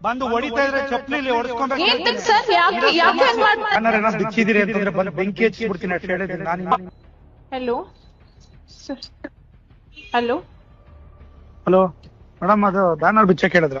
ಬಂದು ಹೊಡಿತಾ ಇದ್ರೆ ಚಪ್ಪಲಿ ಹೊಡೆಸ್ಕೊಂಡ್ರೆ ಬಿಚ್ಚಿದಿರಿ ಅಂತಂದ್ರೆ ಬಂದು ಬೆಂಕಿ ಹಚ್ಚಿಬಿಡ್ತೀನಿ ಅಷ್ಟು ಹೇಳಿದ್ರೆ ನಾನು hello sir hello hello madam ಅದು ಬ್ಯಾನರ್ ಬಿಚ್ಚಕ್ ಹೇಳಿದ್ರ?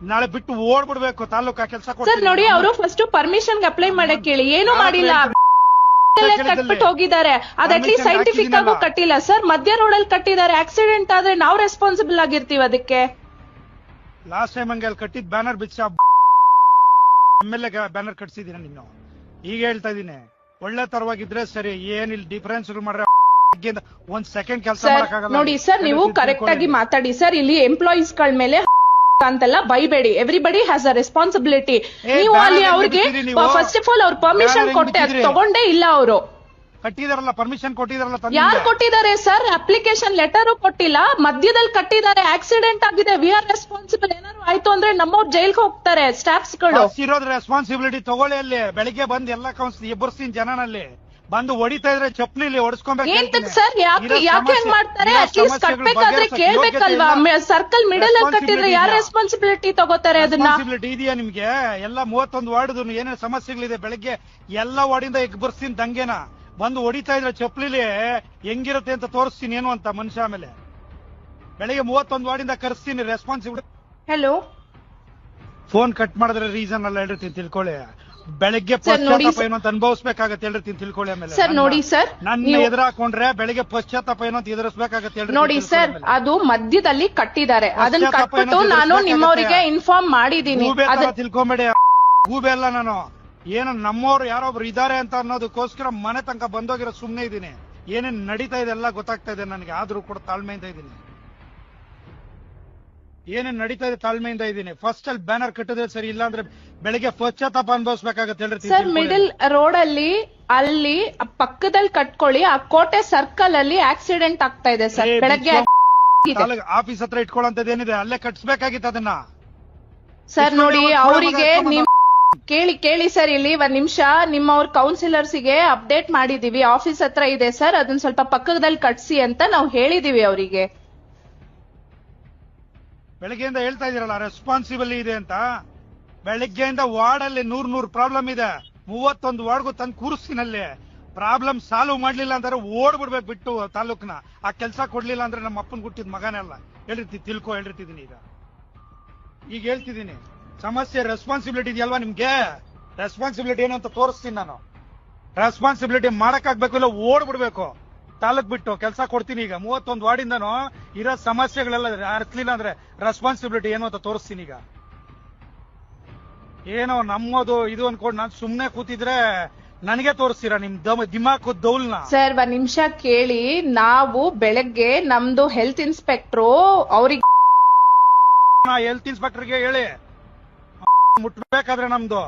ನಾಳೆ ಬಿಟ್ಟು ಓಡ್ಬಿಡ್ಬೇಕು ತಾಲೂಕಾ ಕೆಲಸ ಸರ್ ನೋಡಿ ಅವರು ಫಸ್ಟ್ ಪರ್ಮಿಷನ್ ಅಪ್ಲೈ ಮಾಡಕ್ ಕೇಳಿ. ಏನು ಮಾಡಿಲ್ಲ. ಕಟ್ಬಿಟ್ಟು ಹೋಗಿದ್ದಾರೆ. ಅದ್ ಅಟ್ಲೀಸ್ಟ್ ಸೈಂಟಿಫಿಕ್ ಆಗೂ ಕಟ್ಟಿಲ್ಲ. ಸರ್ ಮಧ್ಯ ರೋಡ್ ಅಲ್ಲಿ ಕಟ್ಟಿದ್ದಾರೆ. ಆಕ್ಸಿಡೆಂಟ್ ಆದ್ರೆ ನಾವು ರೆಸ್ಪಾನ್ಸಿಬಲ್ ಆಗಿರ್ತೀವಿ ಅದಕ್ಕೆ. ಲಾಸ್ಟ್ ಟೈಮ್ ಹಂಗೆ ಅಲ್ಲಿ ಕಟ್ಟಿದ್ ಬ್ಯಾನರ್ ಬಿಚ್ಚ ಎಂ ಎಲ್ ಎ ಬ್ಯಾನರ್ ಕಟ್ಸಿದೀನಿ ನೀನು ಈಗ ಹೇಳ್ತಾ ಇದೀನಿ ಒಳ್ಳೆ ತರವಾಗಿದ್ರೆ ಸರಿ ಏನಿಲ್ಲ ಡಿಫರೆನ್ಸ್ ಮಾಡ್ರೆ ಬೆಳಗ್ಗೆಯಿಂದ ಒಂದ್ ಸೆಕೆಂಡ್ ಕೆಲಸ ನೋಡಿ ಸರ್ ನೀವು ಕರೆಕ್ಟ್ ಆಗಿ ಮಾತಾಡಿ. ಸರ್ ಇಲ್ಲಿ ಎಂಪ್ಲಾಯೀಸ್ಗಳ ಮೇಲೆ ಅಂತೆಲ್ಲ ಬೈಬೇಡಿ. ಎವ್ರಿಬಡಿ ಹ್ಯಾಸ್ ಅ ರೆಸ್ಪಾನ್ಸಿಬಿಲಿಟಿ ನೀವು ಅಲ್ಲಿ ಅವ್ರಿಗೆ ಫಸ್ಟ್ ಆಫ್ ಆಲ್ ಅವ್ರ ಪರ್ಮಿಷನ್ ಕೊಟ್ಟೆ ಅದ್ ತಗೊಂಡೇ ಇಲ್ಲ ಅವರು. ಕಟ್ಟಿದಾರಲ್ಲ ಪರ್ಮಿಷನ್ ಕೊಟ್ಟಿದಾರಲ್ಲ ಯಾರು ಕೊಟ್ಟಿದ್ದಾರೆ ಸರ್? ಅಪ್ಲಿಕೇಶನ್ ಲೆಟರ್ ಕೊಟ್ಟಿಲ್ಲ. ಮಧ್ಯದಲ್ಲಿ ಕಟ್ಟಿದ್ದಾರೆ. ಆಕ್ಸಿಡೆಂಟ್ ಆಗಿದೆ. ವಿ ಆರ್ ರೆಸ್ಪಾನ್ಸಿಬಲ್ ಏನಾದ್ರು ಆಯ್ತು ಅಂದ್ರೆ ನಮ್ಮವ್ರ ಜೈಲ್ಗೆ ಹೋಗ್ತಾರೆ ಸ್ಟಾಫ್ಸ್ಗಳು. ಇರೋದ್ ರೆಸ್ಪಾನ್ಸಿಬಿಲಿಟಿ ತಗೊಳ್ಳಿ ಅಲ್ಲಿ. ಬೆಳಿಗ್ಗೆ ಬಂದ್ ಎಲ್ಲ ಕೌನ್ಸಿಲ್ ಎಬ್ಬರ್ಸ್ತೀನಿ ಜನನಲ್ಲಿ. ಬಂದು ಹೊಡಿತಾ ಇದ್ರೆ ಚಪ್ಪಲಿ ಹೊಡಿಸ್ಕೊಂಬೇಕು ಸರ್ ಯಾಕೆ ಯಾಕೆ ಹಂಗ್ ಮಾಡ್ತಾರೆ? ಅಟ್ಲೀಸ್ಟ್ ಕಟ್ಬೇಕಾದ್ರೆ ಕೇಳ್ಬೇಕಲ್ವಾ? ಸರ್ಕಲ್ ಮಿಡಲ್ ಅಲ್ಲಿ ಕಟ್ಟಿದ್ರೆ ಯಾರು ರೆಸ್ಪಾನ್ಸಿಬಿಲಿಟಿ ತಗೋತಾರೆ ಅದನ್ನ? ಇದೆಯಾ ನಿಮ್ಗೆ? ಎಲ್ಲ ಮೂವತ್ತೊಂದು ವಾರ್ಡ್ ಏನೇನು ಸಮಸ್ಯೆಗಳಿದೆ ಬೆಳಗ್ಗೆ? ಎಲ್ಲ ವಾರ್ಡಿಂದ ಎಬ್ಬರ್ಸ್ತೀನಿ ದಂಗೆನ. ಬಂದು ಹೊಡಿತಾ ಇದ್ರೆ ಚಪ್ಪಲಿಲಿ ಹೆಂಗಿರುತ್ತೆ ಅಂತ ತೋರಿಸ್ತೀನಿ ಏನು ಅಂತ ಮನುಷ್ಯ ಆಮೇಲೆ. ಬೆಳಿಗ್ಗೆ ಮೂವತ್ತೊಂದು ವಾರ್ಡಿಂದ ಕರೆಸ್ತೀನಿ ರೆಸ್ಪಾನ್ಸಿಬಿಲಿಟಿ ಹೆಲೋ ಫೋನ್ ಕಟ್ ಮಾಡಿದ್ರೆ ರೀಸನ್ ಎಲ್ಲ ಹೇಳಿರ್ತೀನಿ ತಿಳ್ಕೊಳ್ಳಿ. ಬೆಳಗ್ಗೆ ಪಶ್ಚಾತ್ತಾಪ ಏನಂತ ಏನು ಹೇಳ್ರಿ ತಿನ್ ತಿಳ್ಕೊಳ್ಳಿ ಆಮೇಲೆ. ಸರ್ ನೋಡಿ ಸರ್ ನನ್ನ ಎದುರಾಕೊಂಡ್ರೆ ಎದುರು ಹಾಕೊಂಡ್ರೆ ಬೆಳಿಗ್ಗೆ ಪಶ್ಚಾತ್ತಾಪ ಏನೋ ಎದುರಿಸ್ಬೇಕಾಗತ್ತೆ ಹೇಳ್ರಿ ನೋಡಿ ಸರ್ ಅದು ಮಧ್ಯದಲ್ಲಿ ಕಟ್ಟಿದ್ದಾರೆ. ಅದನ್ನ ಕಟ್ಬಿಟ್ಟು ನಾನು ನಿಮ್ಮವರಿಗೆ ಇನ್ಫಾರ್ಮ್ ಮಾಡಿದೀನಿ ತಿಳ್ಕೊಂಬೇಡಿ. ಹೂಬೆ ಅಲ್ಲ ನಾನು. ಏನು ನಮ್ಮವ್ರು ಯಾರೊಬ್ರು ಇದಾರೆ ಅಂತ ಅನ್ನೋದಕ್ಕೋಸ್ಕರ ಮನೆ ತನಕ ಬಂದೋಗಿರೋ ಸುಮ್ನೆ ಇದೀನಿ. ಏನೇನ್ ನಡೀತಾ ಇದೆ ಎಲ್ಲ ಗೊತ್ತಾಗ್ತಾ ಇದೆ ನನಗೆ. ಆದ್ರೂ ಕೂಡ ತಾಳ್ಮೆಯಿಂದ ಇದ್ದೀನಿ ಏನೇನ್ ನಡೀತಾ ಇದೆ ತಾಳ್ಮೆಯಿಂದ ಇದ್ದೀನಿ. ಫಸ್ಟ್ ಅಲ್ಲಿ ಬ್ಯಾನರ್ ಕಟ್ಟಿದ್ರೆ ಸರಿ ಇಲ್ಲ ಅಂದ್ರೆ ಬೆಳಿಗ್ಗೆ ಪಶ್ಚಾತ್ತಾಪ ಅನ್ಭವಿಸ್ಬೇಕಾಗತ್ತೆ ಹೇಳ್ರಿ ಸರ್ ಮಿಡಲ್ ರೋಡ್ ಅಲ್ಲಿ ಅಲ್ಲಿ ಪಕ್ಕದಲ್ಲಿ ಕಟ್ಕೊಳ್ಳಿ ಆ ಕೋಟೆ ಸರ್ಕಲ್ ಅಲ್ಲಿ ಆಕ್ಸಿಡೆಂಟ್ ಆಗ್ತಾ ಇದೆ ಸರ್ ಬೆಳಗ್ಗೆ ಆಫೀಸ್ ಹತ್ರ ಇಟ್ಕೊಳ್ಳೋಂಥದ್ದು ಏನಿದೆ? ಅಲ್ಲೇ ಕಟ್ಸ್ಬೇಕಾಗಿತ್ತು ಅದನ್ನ. ಸರ್ ನೋಡಿ ಅವರಿಗೆ ನಿಮ್ ಕೇಳಿ ಕೇಳಿ ಸರ್ ಇಲ್ಲಿ ಒಂದ್ ನಿಮಿಷ. ನಿಮ್ಮವ್ರ ಕೌನ್ಸಿಲರ್ಸ್ಗೆ ಅಪ್ಡೇಟ್ ಮಾಡಿದೀವಿ. ಆಫೀಸ್ ಹತ್ರ ಇದೆ ಸರ್ ಅದನ್ನ ಸ್ವಲ್ಪ ಪಕ್ಕದಲ್ಲಿ ಕಟ್ಸಿ ಅಂತ ನಾವು ಹೇಳಿದೀವಿ ಅವರಿಗೆ. ಬೆಳಗ್ಗೆಯಿಂದ ಹೇಳ್ತಾ ಇದೀರಲ್ಲ ರೆಸ್ಪಾನ್ಸಿಬಲ್ ಇದೆ ಅಂತ. ಬೆಳಗ್ಗೆಯಿಂದ ವಾರ್ಡ್ ಅಲ್ಲಿ ನೂರ್ ನೂರ್ ಪ್ರಾಬ್ಲಮ್ ಇದೆ. ಮೂವತ್ತೊಂದು ವಾರ್ಡ್ಗೂ ತಂದು ಕೂರಿಸ್ತೀನಲ್ಲಿ. ಪ್ರಾಬ್ಲಮ್ ಸಾಲ್ವ್ ಮಾಡ್ಲಿಲ್ಲ ಅಂದ್ರೆ ಓಡ್ಬಿಡ್ಬೇಕು ಬಿಟ್ಟು ತಾಲೂಕ್ನ. ಆ ಕೆಲಸ ಕೊಡ್ಲಿಲ್ಲ ಅಂದ್ರೆ ನಮ್ಮ ಅಪ್ಪನ್ ಹುಟ್ಟಿದ ಮಗನೆಲ್ಲ ಹೇಳಿರ್ತೀನಿ ತಿಳ್ಕೊ, ಹೇಳಿರ್ತಿದ್ದೀನಿ ಈಗ. ಈಗ ಹೇಳ್ತಿದ್ದೀನಿ. ಸಮಸ್ಯೆ ರೆಸ್ಪಾನ್ಸಿಬಿಲಿಟಿ ಇದೆಯಲ್ವಾ ನಿಮ್ಗೆ? ರೆಸ್ಪಾನ್ಸಿಬಿಲಿಟಿ ಏನು ಅಂತ ತೋರಿಸ್ತೀನಿ ನಾನು. ರೆಸ್ಪಾನ್ಸಿಬಿಲಿಟಿ ಮಾಡಕ್ಕಾಗ್ಬೇಕು ಇಲ್ಲ, ಓಡ್ಬಿಡ್ಬೇಕು. ತಾಲೂಕ್ ಬಿಟ್ಟು ಕೆಲಸ ಕೊಡ್ತೀನಿ ಈಗ. ಮೂವತ್ತೊಂದು ವಾರ್ಡಿಂದನು ಇರೋ ಸಮಸ್ಯೆಗಳೆಲ್ಲ ಅರ್ಥಲಿಲ್ಲ ಅಂದ್ರೆ ರೆಸ್ಪಾನ್ಸಿಬಿಲಿಟಿ ಏನು ಅಂತ ತೋರಿಸ್ತೀನಿ ಈಗ. ಏನೋ ನಮ್ಮದು ಇದು ಅನ್ಕೊಂಡು ನಾನು ಸುಮ್ನೆ ಕೂತಿದ್ರೆ ನನಗೆ ತೋರಿಸ್ತೀರಾ ನಿಮ್ ದಿಮಾಕ್ ದಿಮಾಕು ದೌಲ್ನ? ಸರ್ ಒಂದ್ ನಿಮಿಷ ಕೇಳಿ. ನಾವು ಬೆಳಗ್ಗೆ ನಮ್ದು ಹೆಲ್ತ್ ಇನ್ಸ್ಪೆಕ್ಟ್ರು ಅವ್ರಿಗೆ ಹೆಲ್ತ್ ಇನ್ಸ್ಪೆಕ್ಟರ್ಗೆ ಹೇಳಿ. ಮುಟ್ಬೇಕಾದ್ರೆ ನಮ್ದು.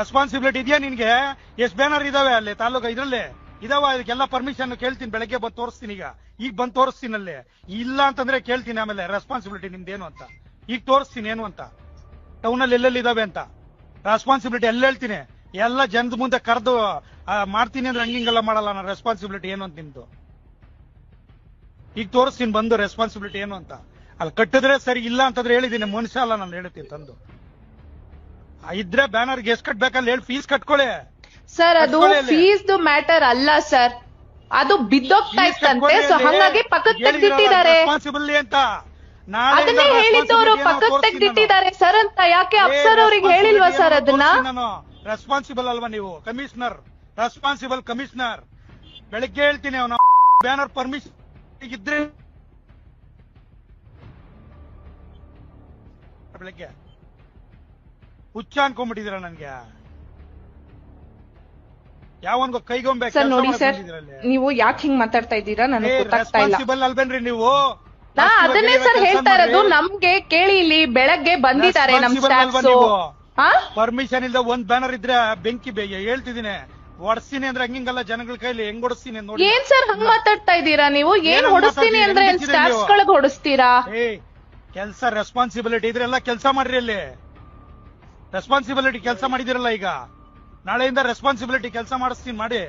ರೆಸ್ಪಾನ್ಸಿಬಿಲಿಟಿ ಇದೆಯಾ ನಿನ್ಗೆ? ಎಷ್ಟ್ ಬ್ಯಾನರ್ ಇದಾವೆ ಅಲ್ಲಿ ತಾಲೂಕು ಇದ್ರಲ್ಲಿ ಇದಾವ, ಇದಕ್ಕೆಲ್ಲ ಪರ್ಮಿಷನ್ ಕೇಳ್ತೀನಿ, ಬೆಳಗ್ಗೆ ಬಂದು ತೋರಿಸ್ತೀನಿ ಈಗ. ಈಗ ಬಂದು ತೋರಿಸ್ತೀನಿ ಅಲ್ಲೇ. ಇಲ್ಲ ಅಂತಂದ್ರೆ ಕೇಳ್ತೀನಿ ಆಮೇಲೆ ರೆಸ್ಪಾನ್ಸಿಬಿಲಿಟಿ ನಿಮ್ದೇನು ಅಂತ. ಈಗ ತೋರಿಸ್ತೀನಿ ಏನು ಅಂತ. ಟೌನ್ ಅಲ್ಲಿ ಎಲ್ಲೆಲ್ಲಿ ಇದಾವೆ ಅಂತ. ರೆಸ್ಪಾನ್ಸಿಬಿಲಿಟಿ ಎಲ್ಲ ಹೇಳ್ತೀನಿ. ಎಲ್ಲ ಜನದ ಮುಂದೆ ಕರೆದು ಮಾಡ್ತೀನಿ ಅಂದ್ರೆ ಹಂಗಿಂಗೆಲ್ಲ ಮಾಡಲ್ಲ ನಾನು. ರೆಸ್ಪಾನ್ಸಿಬಿಲಿಟಿ ಏನು ಅಂತ ನಿಮ್ದು? ಈಗ ತೋರಿಸ್ತೀನಿ ಬಂದು ರೆಸ್ಪಾನ್ಸಿಬಿಲಿಟಿ ಏನು ಅಂತ. ಅಲ್ಲಿ ಕಟ್ಟಿದ್ರೆ ಸರಿ, ಇಲ್ಲ ಅಂತಂದ್ರೆ ಹೇಳಿದ್ದೀನಿ. ಮನುಷ್ಯ ಅಲ್ಲ ನಾನು ಹೇಳ್ತೀನಿ ತಂದು. ಇದ್ರೆ ಬ್ಯಾನರ್ಗೆ ಎಷ್ಟು ಕಟ್ಬೇಕಲ್ಲ ಹೇಳಿ ಫೀಸ್ ಕಟ್ಕೊಳ್ಳಿ. ಸರ್ ಅದು. ಫೀಸ್ ಮ್ಯಾಟರ್ ಅಲ್ಲ ಸರ್ ಅದು ಬಿದ್ದೋಗ್ತಾ ಇತ್ತಂತೆ ಸೊ. ಹಂಗಾಗಿ ಪಕ್ಕಕ್ಕೆ ತೆಗ್ದಿಟ್ಟಿದ್ದಾರೆ. ಅದನ್ನೇ ಹೇಳಿದ್ದವರು ಪಕ್ಕಕ್ಕೆ ತೆಗ್ದಿಟ್ಟಿದ್ದಾರೆ ಸರ್ ಅಂತ ಯಾಕೆ ಅಫ್ಸರ್ ಅವ್ರಿಗೆ ಹೇಳಿಲ್ವಾ ಸರ್ ಅದನ್ನ? ರೆಸ್ಪಾನ್ಸಿಬಲ್ ಅಲ್ವಾ ನೀವು? ಕಮಿಷನರ್ ರೆಸ್ಪಾನ್ಸಿಬಲ್ ಕಮಿಷನರ್ ಬೆಳಿಗ್ಗೆ ಹೇಳ್ತೀನಿ ಅವನ. ಬ್ಯಾನರ್ ಪರ್ಮಿಷನ್ ಇದ್ರೆ ಬೆಳಿಗ್ಗೆ. ಹುಚ್ಚ ಅನ್ಕೊಂಡ್ಬಿಟ್ಟಿದ್ರ ನನ್ಗೆ? ಯಾವನ್ಗೋ ಕೈಗೊಂಬೆ ಸರ್ ಕೆಲ್ಸ ನೋಡಿ ಸರ್ ನೀವು ಯಾಕೆ ಹಿಂಗ್ ಮಾತಾಡ್ತಾ ಇದ್ದೀರಾ? ನನಗೆ ಗೊತ್ತಾಗ್ತಾ ಇಲ್ಲ. ರೆಸ್ಪಾನ್ಸಿಬಲ್ ಅಲ್ಬೇನ್ರಿ ನೀವು? ನಾ ಅದನ್ನೇ ಸರ್ ಹೇಳ್ತಾ ಇರೋದು. ನಮ್ಗೆ ಕೇಳಿ ಇಲ್ಲಿ ಬೆಳಗ್ಗೆ ಬಂದಿದ್ದಾರೆ ನಮ್ ಸ್ಟಾಫ್ಸ್ ಪರ್ಮಿಷನ್ ಇಲ್ಲದ ಒಂದ್ ಬ್ಯಾನರ್ ಇದ್ರೆ ಬೆಂಕಿ ಬೇಗ ಹೇಳ್ತಿದ್ದೀನಿ. ಹೊಡ್ಸ್ತೀನಿ ಅಂದ್ರೆ ಹಂಗಿಂಗಲ್ಲ ಜನಗಳ ಕೈಲಿ ಹೆಂಗ್ ಹೊಡಿಸ್ತೀನಿ ನೋಡಿ. ಏನ್ ಸರ್ ಹಂಗ್ ಮಾತಾಡ್ತಾ ಇದ್ದೀರಾ ನೀವು? ಏನ್ ಹೊಡಸ್ತೀನಿ? ಅಂದ್ರೆ ಸ್ಟಾಫ್ ಸ್ಟಾಫ್ಸ್? ಗಳಿಗೆ ಹೊಡಿಸ್ತೀರಾ? ಕೆಲ್ಸ ರೆಸ್ಪಾನ್ಸಿಬಿಲಿಟಿ ಇದ್ರೆಲ್ಲ ಕೆಲಸ ಮಾಡ್ರಿ ಅಲ್ಲಿ. ರೆಸ್ಪಾನ್ಸಿಬಿಲಿಟಿ ಕೆಲಸ ಮಾಡಿದಿರಲ್ಲ ಈಗ. ನಾಳೆಯಿಂದ ರೆಸ್ಪಾನ್ಸಿಬಿಲಿಟಿ ಕೆಲಸ ಮಾಡಿಸ್ತೀನಿ ಮಾಡಿ.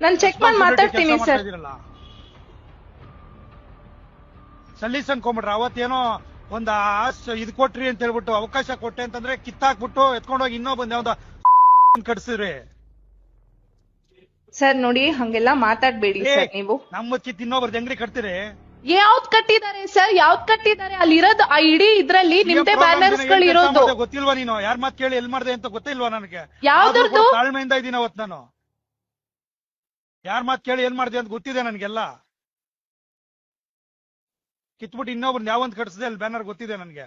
ನಾನು ಚೆಕ್ ಮಾಡಿ ಮಾತಾಡ್ತೀನಿ ಸರ್. ಸಲೀಸ್ ಅನ್ಕೊಂಬಿಟ್ರ ಅವತ್ತೇನೋ ಒಂದ್ ಆಸ್ ಇದ್ ಕೊಟ್ರಿ ಅಂತ ಹೇಳ್ಬಿಟ್ಟು ಅವಕಾಶ ಕೊಟ್ಟೆ ಅಂತಂದ್ರೆ ಕಿತ್ತಾಕ್ಬಿಟ್ಟು ಎತ್ಕೊಂಡೋಗಿ ಇನ್ನೊಬ್ಬಂದ್ ಯಾವ್ದ ಕಟ್ಸಿದ್ರಿ. ಸರ್ ನೋಡಿ ಹಂಗೆಲ್ಲ ಮಾತಾಡ್ಬೇಡಿ ಸರ್ ನೀವು. ನಮ್ಮ ಕಿತ್ ಇನ್ನೊಬ್ರದ್ದು ಅಂಗಡಿ ಕಟ್ತೀರಿ? ಯಾವ್ದ್ ಕಟ್ಟಿದ್ದಾರೆ ಸರ್? ಯಾವ್ದ್ ಕಟ್ಟಿದ್ದಾರೆ? ಅಲ್ಲಿ ಇರೋದು ಆ ಇಡೀ ಇದ್ರಲ್ಲಿ ನಿಮ್ದೇ ಬ್ಯಾನರ್ಸ್ಗಳು ಇರೋದು ಗೊತ್ತಿಲ್ವಾ ನೀನು? ಯಾರ್ ಮಾತ್ ಕೇಳಿ ಎಲ್ ಮಾಡ್ದೆ ಅಂತ ಗೊತ್ತಿಲ್ವಾ ನನಗೆ? ಯಾವ್ದ್ರದ್ದು? ಕೂಡ ತಾಳ್ಮೆಯಿಂದ ಇದೀನ ಅವತ್ ನಾನು. ಯಾರ್ ಮಾತ್ ಕೇಳಿ ಏನ್ ಮಾಡ್ದೆ ಅಂತ ಗೊತ್ತಿದೆ ನನ್ಗೆಲ್ಲ. ಕಿತ್ಬಿಟ್ಟು ಇನ್ನೊಬ್ರು ಯಾವಂತ ಕಟ್ಸಿದೆ ಅಲ್ಲಿ ಬ್ಯಾನರ್ ಗೊತ್ತಿದೆ ನನ್ಗೆ.